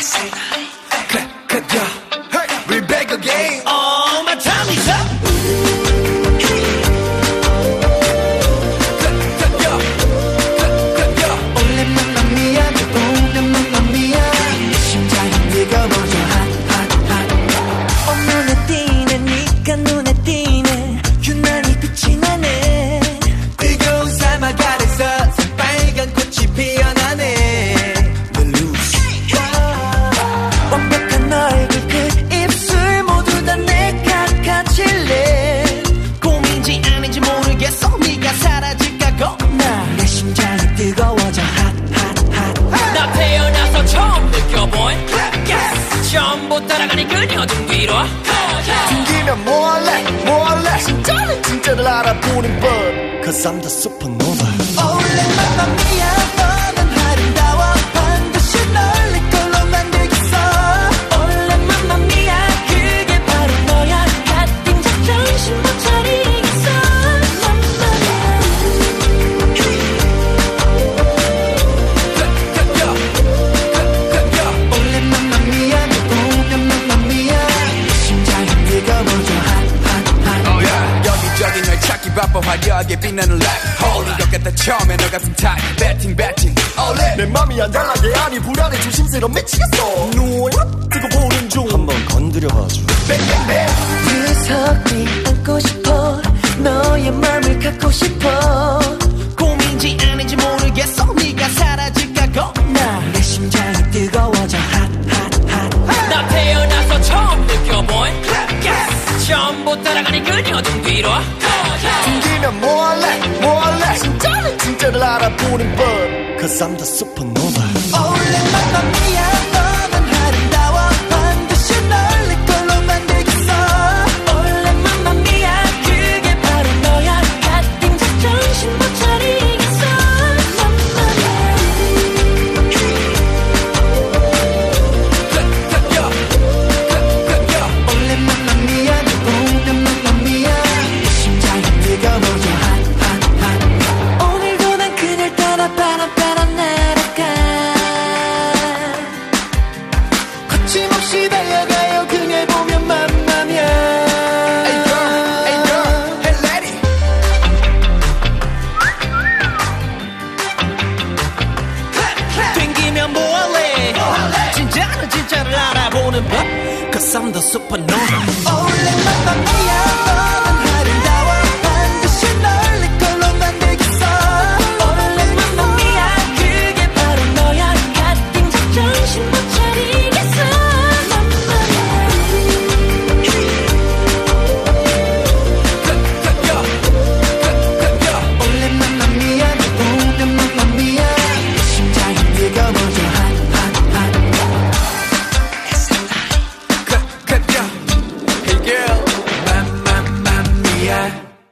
그래 그래 Hey we back again 완벽한 너 얼굴 그 입술 모두 다 내가 가질래. 고민지 아닌지 모르겠어. 네가 사라질까 겁나. 내 심장이 뜨거워져. 핫핫핫 나 태어나서 처음 느껴본 yes. 처음부터 따라가니 그녀 등 뒤로 튕기면 뭐할래? 뭐할래? 진짜는 진짜를 알아보는 법. Cause I'm the supernova 바빠 화려하게 빛나는 Holy 것 같다 처음에 너 같은 타입 배팅 배팅 올레 내 맘이 안달나게 아니 불안해 조심스러 미치겠어. 누워야 뜨고 보는 중. 한번 건드려봐줘. 구석이 안고 싶어. 너의 맘을 갖고 싶어. 고민지 아닌지 모르겠어. 네가 사라질까 겁나. 내 심장이 뜨거워져. 핫핫핫. 나 태어나서 처음 느껴본 yes. 처음부터 따라가니 그녀 등 뒤로 튕기면 뭐할래? 뭐할래? 진짜는 진짜를 알아보는 법. Cause I'm the supernova 원 Cause I'm the supernova 원래 맘마미야